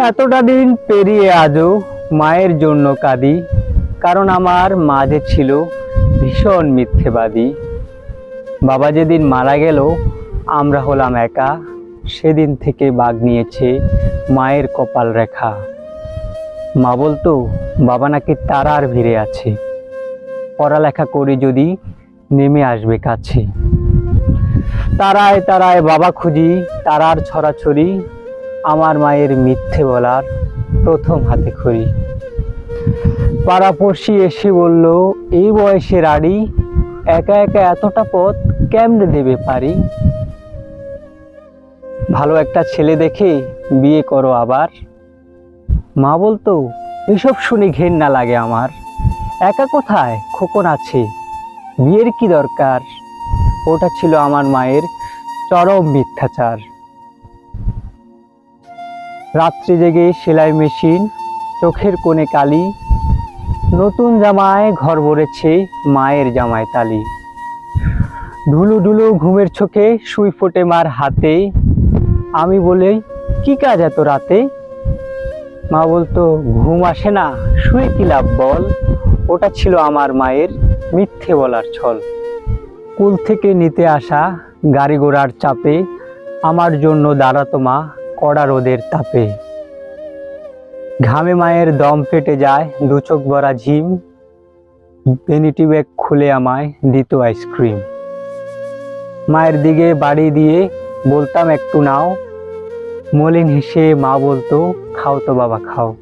এতটা দিন পেরিয়ে আজও মায়ের জন্য কাঁদি, কারণ আমার মাঝে ছিল ভীষণ মিথ্যেবাদী। বাবা যেদিন মারা গেল, আমরা হলাম একা, সেদিন থেকে বাঘ নিয়েছে মায়ের কপাল রেখা। মা বলতো, বাবা নাকি তারার ভিড়ে আছে। পড়ালেখা করে যদি নেমে আসবে কাছে। তারায় তারায় বাবা খুঁজি, তারার ছড়াছড়ি আমার মায়ের মিথ্যে বলার প্রথম হাতে খড়ি। পাড়াপড়শি এসে বলল, এই বয়সে রাড়ি একা একা এতটা পথ কেমনে দেবে পারি? ভালো একটা ছেলে দেখে বিয়ে করো আবার। মা বলতো, এসব শুনে ঘেন্না লাগে আমার। একা কোথায়? খোকন আছে। বিয়ের কি দরকার? ওটা ছিল আমার মায়ের চরম মিথ্যাচার। রাত্রি জেগে সেলাই মেশিন, চোখের কোণে কালি, নতুন জামায় ঘর ভরেছে মায়ের জামায় তালি। ধুলু ধুলু ঘুমের চোখে শুই ফোটে মার হাতে। আমি বলে, কি কাজ এত রাতে? মা বলতো, ঘুম আসে না, শুয়ে কি লাভ বল? ওটা ছিল আমার মায়ের মিথ্যে বলার ছল। কুল থেকে নিতে আসা গাড়ি ঘোড়ার চাপে আমার জন্য দাঁড়াতো মা কড়া রোদের তাপে। ঘামে মায়ের দম ফেটে যায় দু চোখ ভরা ঝিম। ভ্যানিটি ব্যাগ খুলে আমায় দিত আইসক্রিম। মায়ের দিকে বাড়ি দিয়ে বলতাম, একটু নাও। মলিন হেসে মা বলতো, খাও তো বাবা, খাও।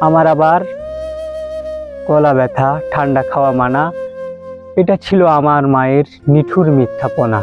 আমার আবার গলা ব্যথা, ঠান্ডা খাওয়া মানা। এটা ছিল আমার মায়ের নিঠুর মিথ্যাপনা।